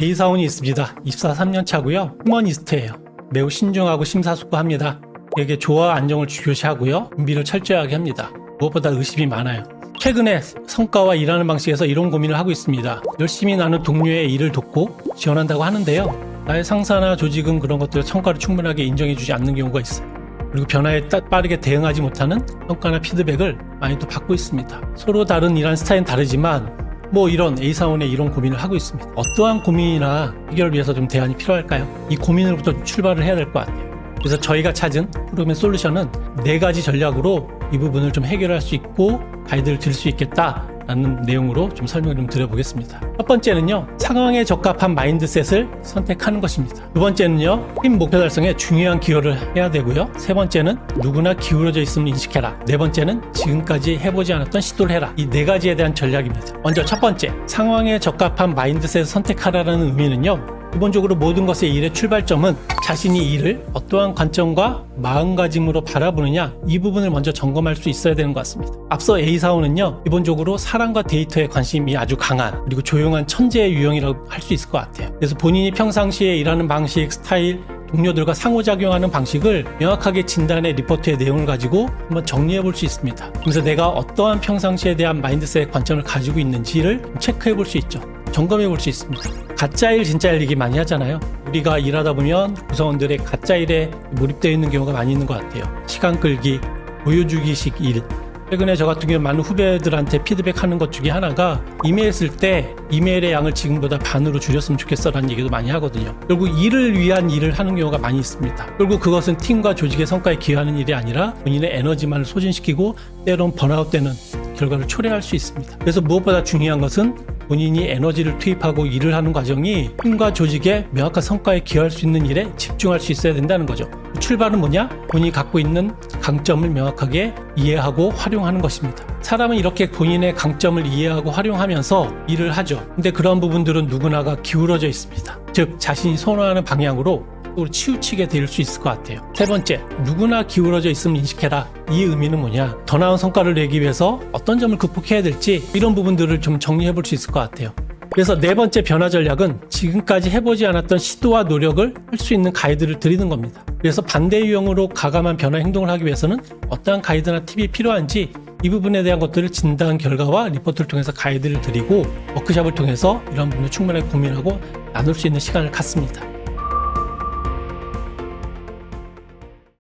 A사원이 있습니다. 입사 3년 차고요. 휴머니스트예요. 매우 신중하고 심사숙고합니다. 되게 조화 안정을 중요시하고요. 준비를 철저하게 합니다. 무엇보다 의심이 많아요. 최근에 성과와 일하는 방식에서 이런 고민을 하고 있습니다. 열심히 나는 동료의 일을 돕고 지원한다고 하는데요. 나의 상사나 조직은 그런 것들을 성과를 충분하게 인정해주지 않는 경우가 있어요. 그리고 변화에 따- 빠르게 대응하지 못하는 평가나 피드백을 많이 또 받고 있습니다. 서로 다른 일하는 스타일은 다르지만 뭐 이런 A사원의 이런 고민을 하고 있습니다. 어떠한 고민이나 해결을 위해서 좀 대안이 필요할까요? 이 고민으로부터 좀 출발을 해야 될 것 같아요. 그래서 저희가 찾은 프로그램 솔루션은 네 가지 전략으로 이 부분을 좀 해결할 수 있고 가이드를 드릴 수 있겠다 라는 내용으로 좀 설명을 좀 드려보겠습니다. 첫 번째는요, 상황에 적합한 마인드셋을 선택하는 것입니다. 두 번째는요, 팀 목표 달성에 중요한 기여를 해야 되고요. 세 번째는 누구나 기울어져 있음을 인식해라. 네 번째는 지금까지 해보지 않았던 시도를 해라. 이 네 가지에 대한 전략입니다. 먼저 첫 번째, 상황에 적합한 마인드셋을 선택하라는 의미는요, 기본적으로 모든 것의 일의 출발점은 자신이 일을 어떠한 관점과 마음가짐으로 바라보느냐 이 부분을 먼저 점검할 수 있어야 되는 것 같습니다. 앞서 A사원은요 기본적으로 사람과 데이터에 관심이 아주 강한 그리고 조용한 천재의 유형이라고 할 수 있을 것 같아요. 그래서 본인이 평상시에 일하는 방식, 스타일, 동료들과 상호작용하는 방식을 명확하게 진단의 리포트의 내용을 가지고 한번 정리해 볼 수 있습니다. 그래서 내가 어떠한 평상시에 대한 마인드셋 관점을 가지고 있는지를 체크해 볼 수 있죠. 점검해 볼 수 있습니다. 가짜일 진짜일 얘기 많이 하잖아요. 우리가 일하다 보면 구성원들의 가짜일에 몰입되어 있는 경우가 많이 있는 것 같아요. 시간 끌기, 보여주기식 일. 최근에 저 같은 경우 많은 후배들한테 피드백하는 것 중에 하나가 이메일 쓸 때 이메일의 양을 지금보다 반으로 줄였으면 좋겠어라는 얘기도 많이 하거든요. 결국 일을 위한 일을 하는 경우가 많이 있습니다. 결국 그것은 팀과 조직의 성과에 기여하는 일이 아니라 본인의 에너지만을 소진시키고 때론 번아웃되는 결과를 초래할 수 있습니다. 그래서 무엇보다 중요한 것은 본인이 에너지를 투입하고 일을 하는 과정이 팀과 조직의 명확한 성과에 기여할 수 있는 일에 집중할 수 있어야 된다는 거죠. 출발은 뭐냐? 본인이 갖고 있는 강점을 명확하게 이해하고 활용하는 것입니다. 사람은 이렇게 본인의 강점을 이해하고 활용하면서 일을 하죠. 근데 그런 부분들은 누구나가 기울어져 있습니다. 즉, 자신이 선호하는 방향으로 쪽으로 치우치게 될 수 있을 것 같아요. 세 번째, 누구나 기울어져 있음을 인식해라. 이 의미는 뭐냐? 더 나은 성과를 내기 위해서 어떤 점을 극복해야 될지 이런 부분들을 좀 정리해 볼 수 있을 것 같아요. 그래서 네 번째 변화 전략은 지금까지 해보지 않았던 시도와 노력을 할 수 있는 가이드를 드리는 겁니다. 그래서 반대 유형으로 가감한 변화 행동을 하기 위해서는 어떠한 가이드나 팁이 필요한지 이 부분에 대한 것들을 진단 결과와 리포트를 통해서 가이드를 드리고 워크샵을 통해서 이런 부분을 충분하게 고민하고 나눌 수 있는 시간을 갖습니다.